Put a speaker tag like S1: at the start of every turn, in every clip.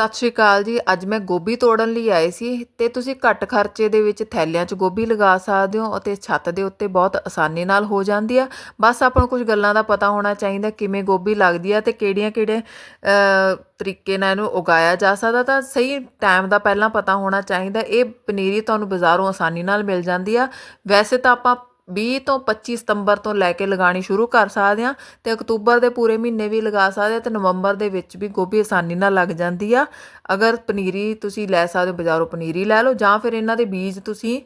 S1: ਸਤਿ ਸ਼੍ਰੀ ਅਕਾਲ ਜੀ। ਅੱਜ ਮੈਂ ਗੋਭੀ ਤੋੜਨ ਲਈ ਆਏ ਸੀ ਤੇ ਤੁਸੀਂ ਘੱਟ ਖਰਚੇ ਦੇ ਵਿੱਚ ਥੈਲਿਆਂ 'ਚ ਗੋਭੀ ਲਗਾ ਸਕਦੇ ਹੋ ਅਤੇ ਛੱਤ ਦੇ ਉੱਤੇ ਬਹੁਤ ਆਸਾਨੀ ਨਾਲ ਹੋ ਜਾਂਦੀ ਆ। ਬਸ ਆਪਾਂ ਨੂੰ ਕੁਝ ਗੱਲਾਂ ਦਾ ਪਤਾ ਹੋਣਾ ਚਾਹੀਦਾ ਕਿਵੇਂ ਗੋਭੀ ਲੱਗਦੀ ਆ ਤੇ ਕਿਹੜੀਆਂ ਕਿਹੜੇ ਤਰੀਕੇ ਨਾਲ ਇਹਨੂੰ ਉਗਾਇਆ ਜਾ ਸਕਦਾ ਤਾਂ ਸਹੀ ਟਾਈਮ ਦਾ ਪਹਿਲਾਂ ਪਤਾ ਹੋਣਾ ਚਾਹੀਦਾ। ਇਹ ਪਨੀਰੀ ਤੁਹਾਨੂੰ ਬਾਜ਼ਾਰੋਂ ਆਸਾਨੀ ਨਾਲ ਮਿਲ ਜਾਂਦੀ ਆ। ਵੈਸੇ ਤਾਂ ਆਪਾਂ 20 ਤੋਂ 25 ਸਤੰਬਰ ਤੋਂ ਲੈ ਕੇ ਲਗਾਣੀ ਸ਼ੁਰੂ ਕਰ ਸਕਦੇ ਆ ਤੇ ਅਕਤੂਬਰ ਦੇ ਪੂਰੇ ਮਹੀਨੇ ਵੀ ਲਗਾ ਸਕਦੇ ਆ ਤੇ ਨਵੰਬਰ ਦੇ ਵਿੱਚ ਵੀ ਗੋਭੀ ਆਸਾਨੀ ਨਾਲ ਲੱਗ ਜਾਂਦੀ ਆ। ਅਗਰ ਪਨੀਰੀ ਤੁਸੀਂ ਲੈ ਸਕਦੇ ਹੋ, ਬਾਜ਼ਾਰੋਂ ਪਨੀਰੀ ਲੈ ਲਓ ਜਾਂ ਫਿਰ ਇਹਨਾਂ ਦੇ ਬੀਜ ਤੁਸੀਂ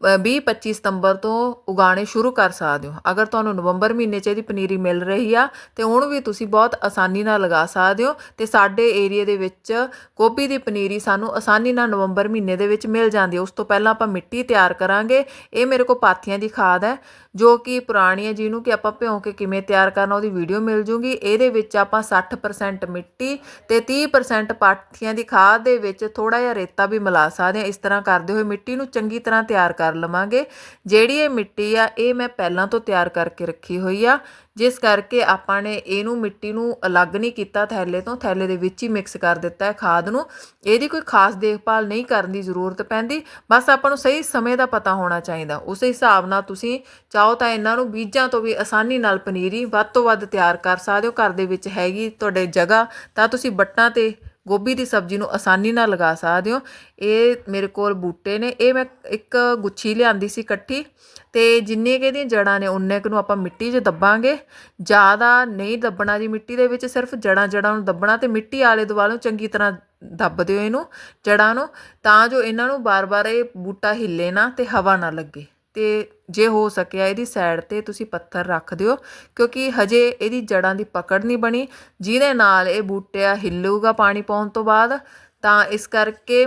S1: 20-25 ਸਤੰਬਰ ਤੋਂ ਉਗਾਣੇ ਸ਼ੁਰੂ ਕਰ ਸਕਦੇ ਹੋ। ਅਗਰ ਤੁਹਾਨੂੰ ਨਵੰਬਰ ਮਹੀਨੇ 'ਚ ਇਹਦੀ ਪਨੀਰੀ ਮਿਲ ਰਹੀ ਆ, ਤੇ ਹੁਣ ਵੀ ਤੁਸੀਂ ਬਹੁਤ ਆਸਾਨੀ ਨਾਲ ਲਗਾ ਸਕਦੇ ਹੋ ਤੇ ਸਾਡੇ ਏਰੀਆ ਦੇ ਵਿੱਚ ਗੋਭੀ ਦੀ ਪਨੀਰੀ ਸਾਨੂੰ ਆਸਾਨੀ ਨਾਲ ਨਵੰਬਰ ਮਹੀਨੇ ਦੇ ਵਿੱਚ ਮਿਲ ਜਾਂਦੀ ਹੈ। ਉਸ ਤੋਂ ਪਹਿਲਾਂ ਆਪਾਂ ਮਿੱਟੀ ਤਿਆਰ ਕਰਾਂਗੇ। ਇਹ ਮੇਰੇ ਕੋਲ ਪਾਥੀਆਂ ਦੀ ਖਾਦ ਹੈ, ਜੋ ਕਿ ਪੁਰਾਣੀ ਹੈ, ਜਿਹਨੂੰ ਕਿ ਆਪਾਂ ਭਿਉਂ ਕੇ ਕਿਵੇਂ ਤਿਆਰ ਕਰਨਾ ਉਹਦੀ ਵੀਡੀਓ ਮਿਲ ਜੂਗੀ। ਇਹਦੇ ਵਿੱਚ ਆਪਾਂ 60% ਮਿੱਟੀ ਤੇ 30% ਪਾਥੀਆਂ ਦੀ ਖਾਦ ਦੇ ਵਿੱਚ ਥੋੜਾ ਜਿਹਾ ਰੇਤਾ ਵੀ ਮਿਲਾ ਸਕਦੇ ਹਾਂ। ਇਸ ਤਰ੍ਹਾਂ ਕਰਦੇ ਹੋਏ ਮਿੱਟੀ ਨੂੰ ਚੰਗੀ ਤਰ੍ਹਾਂ ਤਿਆਰ ਕਰ ਕਰ ਲਵਾਂਗੇ। ਜਿਹੜੀ ਇਹ ਮਿੱਟੀ ਆ, ਇਹ ਮੈਂ ਪਹਿਲਾਂ ਤੋਂ ਤਿਆਰ ਕਰਕੇ ਰੱਖੀ ਹੋਈ ਆ। ਜਿਸ ਕਰਕੇ ਆਪਾਂ ਨੇ ਇਹਨੂੰ ਮਿੱਟੀ ਨੂੰ ਅਲੱਗ ਨਹੀਂ ਕੀਤਾ ਥੈਲੇ ਤੋਂ, ਥੈਲੇ ਦੇ ਵਿੱਚ ਹੀ ਮਿਕਸ ਕਰ ਦਿੱਤਾ ਹੈ ਖਾਦ ਨੂੰ। ਇਹਦੀ ਕੋਈ ਖਾਸ ਦੇਖਭਾਲ ਨਹੀਂ ਕਰਨ ਦੀ ਜ਼ਰੂਰਤ ਪੈਂਦੀ। ਬਸ ਆਪਾਂ ਨੂੰ ਸਹੀ ਸਮੇਂ ਦਾ ਪਤਾ ਹੋਣਾ ਚਾਹੀਦਾ। ਉਸ ਹਿਸਾਬ ਨਾਲ ਤੁਸੀਂ ਚਾਹੋ ਤਾਂ ਇਹਨਾਂ ਨੂੰ ਬੀਜਾਂ ਤੋਂ ਵੀ ਆਸਾਨੀ ਨਾਲ ਪਨੀਰੀ ਵੱਧ ਤੋਂ ਵੱਧ ਤਿਆਰ ਕਰ ਸਕਦੇ ਹੋ। ਘਰ ਦੇ ਵਿੱਚ ਹੈਗੀ ਤੁਹਾਡੇ ਜਗ੍ਹਾ, ਤਾਂ ਤੁਸੀਂ ਬੱਟਾਂ ਤੇ ਗੋਭੀ ਦੀ ਸਬਜ਼ੀ ਨੂੰ ਆਸਾਨੀ ਨਾਲ ਲਗਾ ਸਕਦੇ ਹੋ। ਇਹ ਮੇਰੇ ਕੋਲ ਬੂਟੇ ਨੇ। ਇਹ ਮੈਂ ਇੱਕ ਗੁੱਛੀ ਲਿਆਂਦੀ ਸੀ ਇਕੱਠੀ ਤੇ ਜਿੰਨੇ ਕਿ ਇਹਦੀਆਂ ਜੜਾਂ ਨੇ ਉਨੇ ਕੁ ਨੂੰ ਆਪਾਂ ਮਿੱਟੀ 'ਚ ਦੱਬਾਂਗੇ। ਜ਼ਿਆਦਾ ਨਹੀਂ ਦੱਬਣਾ ਜੀ ਮਿੱਟੀ ਦੇ ਵਿੱਚ, ਸਿਰਫ ਜੜਾਂ ਜੜਾਂ ਨੂੰ ਦੱਬਣਾ ਤੇ ਮਿੱਟੀ ਆਲੇ ਦੁਆਲੇ ਨੂੰ ਚੰਗੀ ਤਰ੍ਹਾਂ ਦੱਬ ਦਿਓ ਇਹਨੂੰ, ਜੜਾਂ ਨੂੰ, ਤਾਂ ਜੋ ਇਹਨਾਂ ਨੂੰ ਬਾਰ-ਬਾਰ ਇਹ ਬੂਟਾ ਹਿੱਲੇ ਨਾ ਤੇ ਹਵਾ ਨਾ ਲੱਗੇ। ਤੇ ਜੇ ਹੋ ਸਕਿਆ ਇਹਦੀ ਸਾਈਡ ਤੇ ਤੁਸੀਂ ਪੱਥਰ ਰੱਖ ਦਿਓ, ਕਿਉਂਕਿ ਹਜੇ ਇਹਦੀ ਜੜਾਂ ਦੀ ਪਕੜ ਨਹੀਂ ਬਣੀ। ਜਿਹਦੇ ਨਾਲ ਇਹ ਬੂਟਿਆ ਹਿੱਲੂਗਾ ਪਾਣੀ ਪਾਉਣ ਤੋਂ ਬਾਅਦ, ਤਾਂ ਇਸ ਕਰਕੇ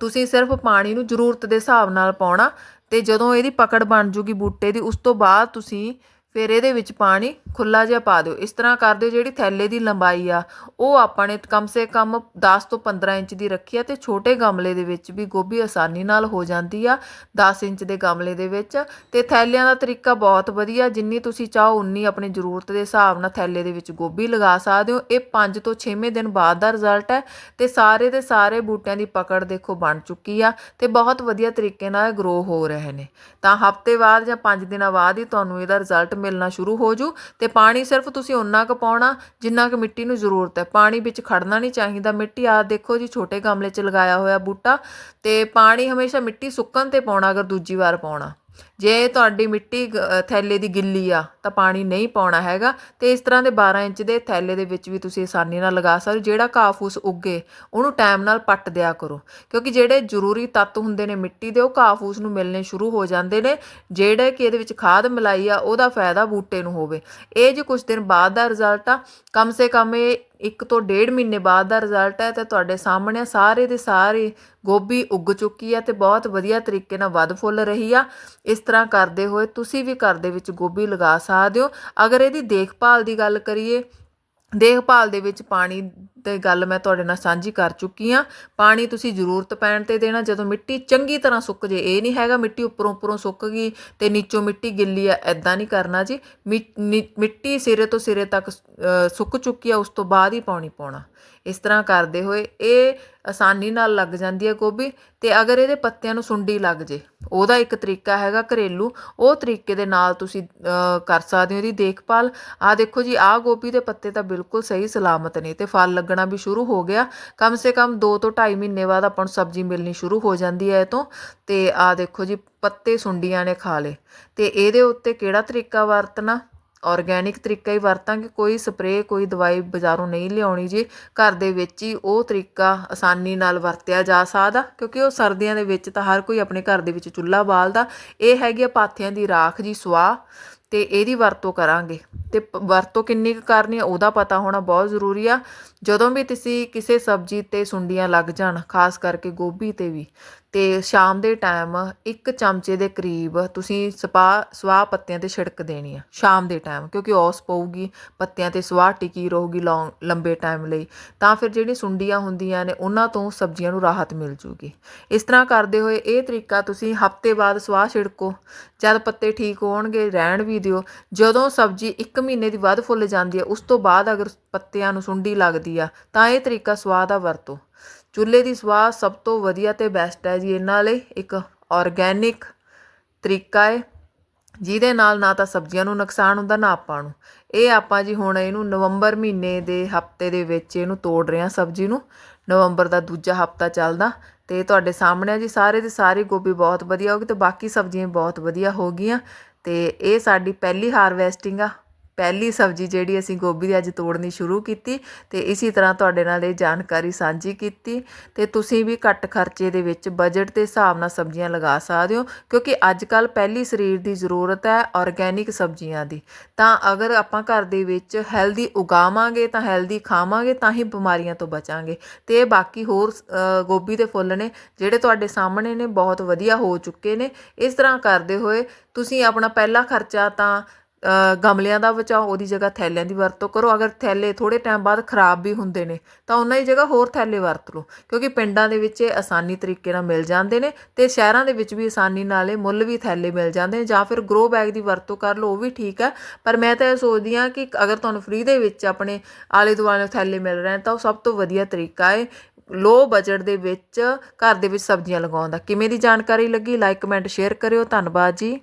S1: ਤੁਸੀਂ ਸਿਰਫ ਪਾਣੀ ਨੂੰ ਜ਼ਰੂਰਤ ਦੇ ਹਿਸਾਬ ਨਾਲ ਪਾਉਣਾ ਤੇ ਜਦੋਂ ਇਹਦੀ ਪਕੜ ਬਣ ਜੂਗੀ ਬੂਟੇ ਦੀ, ਉਸ ਤੋਂ ਬਾਅਦ ਤੁਸੀਂ ਫਿਰ ਇਹਦੇ ਵਿੱਚ ਪਾਣੀ ਖੁੱਲਾ ਜਿਹਾ ਪਾ ਦਿਓ। ਇਸ ਤਰ੍ਹਾਂ ਕਰਦੇ ਜਿਹੜੀ ਥੈਲੇ ਦੀ ਲੰਬਾਈ ਆ, ਉਹ ਆਪਾਂ ਨੇ ਕਮ ਸੇ ਕਮ 10 ਤੋਂ 15 ਇੰਚ ਦੀ ਰੱਖੀ ਆ ਤੇ ਛੋਟੇ ਗਮਲੇ ਦੇ ਵਿੱਚ ਵੀ ਗੋਭੀ ਆਸਾਨੀ ਨਾਲ ਹੋ ਜਾਂਦੀ ਆ 10 ਇੰਚ ਦੇ ਗਮਲੇ ਦੇ ਵਿੱਚ। ਤੇ ਥੈਲਿਆਂ ਦਾ ਤਰੀਕਾ ਬਹੁਤ ਵਧੀਆ, ਜਿੰਨੀ ਤੁਸੀਂ ਚਾਹੋ ਉਨੀ ਆਪਣੀ ਜ਼ਰੂਰਤ ਦੇ ਹਿਸਾਬ ਨਾਲ ਥੈਲੇ ਦੇ ਵਿੱਚ ਗੋਭੀ ਲਗਾ ਸਕਦੇ ਹੋ। ਇਹ 5 ਤੋਂ 6ਵੇਂ ਦਿਨ ਬਾਅਦ ਦਾ ਰਿਜ਼ਲਟ ਹੈ ਤੇ ਸਾਰੇ ਦੇ ਸਾਰੇ ਬੂਟਿਆਂ ਦੀ ਪਕੜ ਦੇਖੋ ਬਣ ਚੁੱਕੀ ਆ ਤੇ ਬਹੁਤ ਵਧੀਆ ਤਰੀਕੇ ਨਾਲ ਗਰੋ ਹੋ ਰਹੇ ਨੇ। ਤਾਂ ਹਫ਼ਤੇ ਬਾਅਦ ਜਾਂ 5 ਦਿਨਾਂ ਬਾਅਦ ਹੀ ਤੁਹਾਨੂੰ ਇਹਦਾ ਰਿਜ਼ਲਟ ਮਿਲਣਾ ਸ਼ੁਰੂ ਹੋ ਜੂ ਤੇ ਪਾਣੀ ਸਿਰਫ ਤੁਸੀਂ ਓਨਾ ਕੁ ਪਾਉਣਾ ਜਿੰਨਾ ਕੁ ਮਿੱਟੀ ਨੂੰ ਜ਼ਰੂਰਤ ਹੈ। ਪਾਣੀ ਵਿੱਚ ਖੜਨਾ ਨਹੀਂ ਚਾਹੀਦਾ। ਮਿੱਟੀ ਆ ਦੇਖੋ ਜੀ, ਛੋਟੇ ਗਮਲੇ 'ਚ ਲਗਾਇਆ ਹੋਇਆ ਬੂਟਾ ਤੇ ਪਾਣੀ ਹਮੇਸ਼ਾ ਮਿੱਟੀ ਸੁੱਕਣ ਤੇ ਪਾਉਣਾ ਅਗਰ ਦੂਜੀ ਵਾਰ ਪਾਉਣਾ। ਜੇ ਤੁਹਾਡੀ ਮਿੱਟੀ ਥੈਲੇ ਦੀ ਗਿੱਲੀ ਆ, ਤਾਂ ਪਾਣੀ ਨਹੀਂ ਪਾਉਣਾ ਹੈਗਾ। ਤੇ ਇਸ ਤਰ੍ਹਾਂ ਦੇ 12 ਇੰਚ ਦੇ ਥੈਲੇ ਦੇ ਵਿੱਚ ਵੀ ਤੁਸੀਂ ਆਸਾਨੀ ਨਾਲ ਲਗਾ ਸਕਦੇ ਜਿਹੜਾ ਘਾਹ ਫੂਸ ਉੱਗੇ, ਉਹਨੂੰ ਟਾਈਮ ਨਾਲ ਪੱਟ ਦਿਆ ਕਰੋ। ਕਿਉਂਕਿ ਜਿਹੜੇ ਜ਼ਰੂਰੀ ਤੱਤ ਹੁੰਦੇ ਨੇ ਮਿੱਟੀ ਦੇ, ਉਹ ਘਾਹ ਫੂਸ ਨੂੰ ਮਿਲਣੇ ਸ਼ੁਰੂ ਹੋ ਜਾਂਦੇ ਨੇ। ਜਿਹੜੇ ਕਿ ਇਹਦੇ ਵਿੱਚ ਖਾਦ ਮਿਲਾਈ ਆ, ਉਹਦਾ ਫਾਇਦਾ ਬੂਟੇ ਨੂੰ ਹੋਵੇ। ਇਹ ਜੇ ਕੁਝ ਦਿਨ ਬਾਅਦ ਦਾ ਰਿਜ਼ਲਟ ਆ, ਕਮ ਸੇ ਕਮ ਇਹ ਇੱਕ ਤੋਂ ਡੇਢ ਮਹੀਨੇ ਬਾਅਦ ਦਾ ਰਿਜ਼ਲਟ ਹੈ ਤੇ ਤੁਹਾਡੇ ਸਾਹਮਣੇ ਆ, ਸਾਰੇ ਦੇ ਸਾਰੇ ਗੋਭੀ ਉੱਗ ਚੁੱਕੀ ਆ ਤੇ ਬਹੁਤ ਵਧੀਆ ਤਰੀਕੇ ਨਾਲ ਵੱਧ ਫੁੱਲ ਰਹੀ ਆ। ਇਸ ਤਰ੍ਹਾਂ ਕਰਦੇ ਹੋਏ ਤੁਸੀਂ ਵੀ ਘਰ ਦੇ ਵਿੱਚ ਗੋਭੀ ਲਗਾ ਸਕਦੇ ਹੋ। ਅਗਰ ਇਹਦੀ ਦੇਖਭਾਲ ਦੀ ਗੱਲ ਕਰੀਏ ਦੇਖਭਾਲ ਦੇ ਵਿੱਚ ਪਾਣੀ ਤੇ ਗੱਲ ਮੈਂ ਤੁਹਾਡੇ ਨਾਲ ਸਾਂਝੀ ਕਰ ਚੁੱਕੀ ਆ ਪਾਣੀ ਤੁਸੀਂ ਜ਼ਰੂਰਤ ਪੈਣ ਤੇ ਦੇਣਾ, ਜਦੋਂ ਮਿੱਟੀ ਚੰਗੀ ਤਰ੍ਹਾਂ ਸੁੱਕ ਜੇ। ਇਹ ਨਹੀਂ ਹੈਗਾ ਮਿੱਟੀ ਉੱਪਰੋਂ ਉੱਪਰੋਂ ਸੁੱਕ ਗਈ ਤੇ ਨੀਚੋਂ ਮਿੱਟੀ ਗਿੱਲੀ ਆ ਐਦਾਂ ਨਹੀਂ ਕਰਨਾ ਜੀ। ਮਿ- ਨੀ- ਮਿੱਟੀ ਸਿਰੇ ਤੋਂ ਸਿਰੇ ਤੱਕ ਸੁੱਕ ਚੁੱਕੀ ਆ, ਉਸ ਤੋਂ ਬਾਅਦ ਹੀ ਪਾਣੀ ਪਾਉਣਾ। ਇਸ ਤਰ੍ਹਾਂ ਕਰਦੇ ਹੋਏ, ਇਹ ਆਸਾਨੀ ਨਾਲ ਲੱਗ ਜਾਂਦੀ ਹੈ ਗੋਭੀ ਤੇ ਅਗਰ ਇਹਦੇ ਪੱਤਿਆਂ ਨੂੰ ਸੁੰਡੀ ਲੱਗ ਜੇ। ਉਹਦਾ ਇੱਕ ਤਰੀਕਾ ਹੈਗਾ ਘਰੇਲੂ। ਉਹ ਤਰੀਕੇ ਦੇ ਨਾਲ ਤੁਸੀਂ ਕਰ ਸਕਦੇ ਹੋ ਇਹਦੀ ਦੇਖਭਾਲ। ਆ ਦੇਖੋ ਜੀ, ਆਹ ਗੋਭੀ ਦੇ ਪੱਤੇ ਤਾਂ ਬਿਲਕੁਲ ਸਹੀ ਸਲਾਮਤ ਨੇ ਤੇ ਫਲ ਲੱਗਣਾ ਵੀ ਸ਼ੁਰੂ ਹੋ ਗਿਆ। ਕਮ ਸੇ ਕਮ 2 ਤੋਂ 2.5 ਮਹੀਨੇ ਬਾਅਦ ਆਪਾਂ ਨੂੰ ਸਬਜ਼ੀ ਮਿਲਣੀ ਸ਼ੁਰੂ ਹੋ ਜਾਂਦੀ ਹੈ ਇਹ ਤੋਂ। ਤੇ ਆ ਦੇਖੋ ਜੀ, ਪੱਤੇ ਸੁੰਡੀਆਂ ਨੇ ਖਾ ਲਏ। ਤੇ ਇਹਦੇ ਉੱਤੇ ਕਿਹੜਾ ਤਰੀਕਾ ਵਰਤਣਾ? ਔਰਗੈਨਿਕ ਤਰੀਕਾ ਹੀ ਵਰਤਾਂਗੇ, ਕੋਈ ਸਪਰੇਅ, ਕੋਈ ਦਵਾਈ ਬਜ਼ਾਰੋਂ ਨਹੀਂ ਲਿਆਉਣੀ ਜੀ। ਘਰ ਦੇ ਵਿੱਚ ਹੀ ਉਹ ਤਰੀਕਾ ਆਸਾਨੀ ਨਾਲ ਵਰਤਿਆ ਜਾ ਸਕਦਾ, ਕਿਉਂਕਿ ਉਹ ਸਰਦੀਆਂ ਦੇ ਵਿੱਚ ਤਾਂ ਹਰ ਕੋਈ ਆਪਣੇ ਘਰ ਦੇ ਵਿੱਚ ਚੁੱਲ੍ਹਾ ਬਾਲਦਾ। ਇਹ ਹੈਗੀ ਆ ਪਾਥੀਆਂ ਦੀ ਰਾਖ ਜੀ ਸਵਾਹ ਤੇ ਇਹਦੀ ਵਰਤੋਂ ਕਰਾਂਗੇ। ਤੇ ਵਰਤੋਂ ਕਿੰਨੀ ਕੁ ਕਰਨੀ ਆ, ਉਹਦਾ ਪਤਾ ਹੋਣਾ ਬਹੁਤ ਜ਼ਰੂਰੀ ਆ। ਜਦੋਂ ਵੀ ਤੁਸੀਂ ਕਿਸੇ ਸਬਜ਼ੀ ਤੇ ਸੁੰਡੀਆਂ ਲੱਗ ਜਾਣ, ਖਾਸ ਕਰਕੇ ਗੋਭੀ ਤੇ ਵੀ ਅਤੇ ਸ਼ਾਮ ਦੇ ਟਾਈਮ ਇੱਕ ਚਮਚੇ ਦੇ ਕਰੀਬ ਤੁਸੀਂ ਸਪਾ, ਸਵਾਹ ਪੱਤਿਆਂ ਤੇ ਛਿੜਕ ਦੇਣੀ ਆ, ਸ਼ਾਮ ਦੇ ਟਾਈਮ ਕਿਉਂਕਿ ਔਸ ਪਊਗੀ, ਪੱਤਿਆਂ ਤੇ ਸਵਾਹ ਟਿਕੀ ਰਹੂਗੀ ਲੌਂਗ ਲੰਬੇ ਟਾਈਮ ਲਈ, ਤਾਂ ਫਿਰ ਜਿਹੜੀ ਸੁੰਡੀਆਂ ਹੁੰਦੀਆਂ ਨੇ, ਉਹਨਾਂ ਤੋਂ ਸਬਜ਼ੀਆਂ ਨੂੰ ਰਾਹਤ ਮਿਲ ਜੂਗੀ। ਇਸ ਤਰ੍ਹਾਂ ਕਰਦੇ ਹੋਏ ਇਹ ਤਰੀਕਾ ਤੁਸੀਂ ਹਫ਼ਤੇ ਬਾਅਦ ਸਵਾਹ ਛਿੜਕੋ, ਜਦ ਪੱਤੇ ਠੀਕ ਹੋਣਗੇ, ਰਹਿਣ ਵੀ ਦਿਓ, ਜਦੋਂ ਸਬਜ਼ੀ 1 ਮਹੀਨੇ ਦੀ ਵੱਧ ਫੁੱਲ ਜਾਂਦੀ ਹੈ ਉਸ ਤੋਂ ਬਾਅਦ ਅਗਰ ਪੱਤਿਆਂ ਨੂੰ ਸੁੰਡੀ ਲੱਗਦੀ ਆ, ਤਾਂ ਇਹ ਤਰੀਕਾ ਸਵਾਦ ਦਾ ਵਰਤੋ। ਚੁੱਲ੍ਹੇ ਦੀ ਸਵਾਹ ਸਭ ਤੋਂ ਵਧੀਆ ਅਤੇ ਬੈਸਟ ਹੈ ਜੀ ਇਹਨਾਂ ਲਈ। ਇੱਕ ਔਰਗੈਨਿਕ ਤਰੀਕਾ ਹੈ, ਜਿਹਦੇ ਨਾਲ ਨਾ ਤਾਂ ਸਬਜ਼ੀਆਂ ਨੂੰ ਨੁਕਸਾਨ ਹੁੰਦਾ, ਨਾ ਆਪਾਂ ਨੂੰ। ਇਹ ਆਪਾਂ ਜੀ ਹੁਣ ਇਹਨੂੰ ਨਵੰਬਰ ਮਹੀਨੇ ਦੇ ਹਫ਼ਤੇ ਦੇ ਵਿੱਚ ਇਹਨੂੰ ਤੋੜ ਰਹੇ ਹਾਂ ਸਬਜ਼ੀ ਨੂੰ। ਨਵੰਬਰ ਦਾ ਦੂਜਾ ਹਫਤਾ ਚੱਲਦਾ ਤੇ ਤੁਹਾਡੇ ਸਾਹਮਣੇ ਆ ਜੀ ਸਾਰੇ ਦੀ ਸਾਰੇ ਗੋਭੀ ਬਹੁਤ ਵਧੀਆ ਹੋ ਗਈ ਤੇ ਬਾਕੀ ਸਬਜ਼ੀਆਂ ਬਹੁਤ ਵਧੀਆ ਹੋ ਗਈਆਂ ਤੇ ਇਹ ਸਾਡੀ ਪਹਿਲੀ ਹਾਰਵੈਸਟਿੰਗ ਆ। ਪਹਿਲੀ ਸਬਜ਼ੀ ਜਿਹੜੀ ਅਸੀਂ ਗੋਭੀ ਦੀ ਅੱਜ ਤੋੜਨੀ ਸ਼ੁਰੂ ਕੀਤੀ ਤੇ ਇਸੇ ਤਰ੍ਹਾਂ ਤੁਹਾਡੇ ਨਾਲ ਇਹ ਜਾਣਕਾਰੀ ਸਾਂਝੀ ਕੀਤੀ ਤੇ ਤੁਸੀਂ ਵੀ ਘੱਟ ਖਰਚੇ ਦੇ ਵਿੱਚ ਬਜਟ ਦੇ ਹਿਸਾਬ ਨਾਲ ਸਬਜ਼ੀਆਂ ਲਗਾ ਸਕਦੇ ਹੋ, ਕਿਉਂਕਿ ਅੱਜ ਕੱਲ ਪਹਿਲੀ ਸਰੀਰ ਦੀ ਜ਼ਰੂਰਤ ਹੈ ਆਰਗੈਨਿਕ ਸਬਜ਼ੀਆਂ ਦੀ। ਤਾਂ ਅਗਰ ਆਪਾਂ ਘਰ ਦੇ ਵਿੱਚ ਹੈਲਦੀ ਉਗਾਵਾਂਗੇ ਤਾਂ ਹੈਲਦੀ ਖਾਵਾਂਗੇ ਤਾਂ ਹੀ ਬਿਮਾਰੀਆਂ ਤੋਂ ਬਚਾਂਗੇ। ਤੇ ਬਾਕੀ ਹੋਰ ਗੋਭੀ ਦੇ ਫੁੱਲ ਨੇ ਜਿਹੜੇ ਤੁਹਾਡੇ ਸਾਹਮਣੇ ਨੇ, ਬਹੁਤ ਵਧੀਆ ਹੋ ਚੁੱਕੇ ਨੇ। ਇਸ ਤਰ੍ਹਾਂ ਕਰਦੇ ਹੋਏ ਤੁਸੀਂ ਆਪਣਾ ਪਹਿਲਾ ਖਰਚਾ ਤਾਂ ਗਮਲਿਆਂ ਦਾ ਬਚਾਓ, ਉਹਦੀ ਜਗ੍ਹਾ ਥੈਲਿਆਂ ਦੀ ਵਰਤੋਂ ਕਰੋ। ਅਗਰ ਥੈਲੇ ਥੋੜੇ ਟਾਈਮ ਬਾਅਦ ਖਰਾਬ ਵੀ ਹੁੰਦੇ ਨੇ, ਤਾਂ ਉਹਨਾਂ ਦੀ ਜਗ੍ਹਾ ਹੋਰ ਥੈਲੇ ਵਰਤ ਲਓ। ਕਿਉਂਕਿ ਪਿੰਡਾਂ ਦੇ ਵਿੱਚ ਇਹ ਆਸਾਨੀ ਤਰੀਕੇ ਨਾਲ ਮਿਲ ਜਾਂਦੇ ਨੇ ਤੇ ਸ਼ਹਿਰਾਂ ਦੇ ਵਿੱਚ ਵੀ ਆਸਾਨੀ ਨਾਲ ਇਹ ਮੁੱਲ ਵੀ ਥੈਲੇ ਮਿਲ ਜਾਂਦੇ ਨੇ ਜਾਂ ਫਿਰ ਗਰੋ ਬੈਗ ਦੀ ਵਰਤੋਂ ਕਰ ਲਓ, ਉਹ ਵੀ ਠੀਕ ਹੈ। ਪਰ ਮੈਂ ਤਾਂ ਇਹ ਸੋਚਦੀ ਹਾਂ ਕਿ ਅਗਰ ਤੁਹਾਨੂੰ ਫ੍ਰੀ ਦੇ ਵਿੱਚ ਆਪਣੇ ਆਲੇ ਦੁਆਲੇ ਥੈਲੇ ਮਿਲ ਰਹੇ ਨੇ, ਤਾਂ ਉਹ ਸਭ ਤੋਂ ਵਧੀਆ ਤਰੀਕਾ ਹੈ ਲੋ ਬਜਟ ਦੇ ਵਿੱਚ ਘਰ ਦੇ ਵਿੱਚ ਸਬਜ਼ੀਆਂ ਲਗਾਉਣ ਦਾ। ਕਿਵੇਂ ਦੀ ਜਾਣਕਾਰੀ ਲੱਗੀ? ਲਾਈਕ ਕਮੈਂਟ ਸ਼ੇਅਰ ਕਰਿਓ। ਧੰਨਵਾਦ ਜੀ।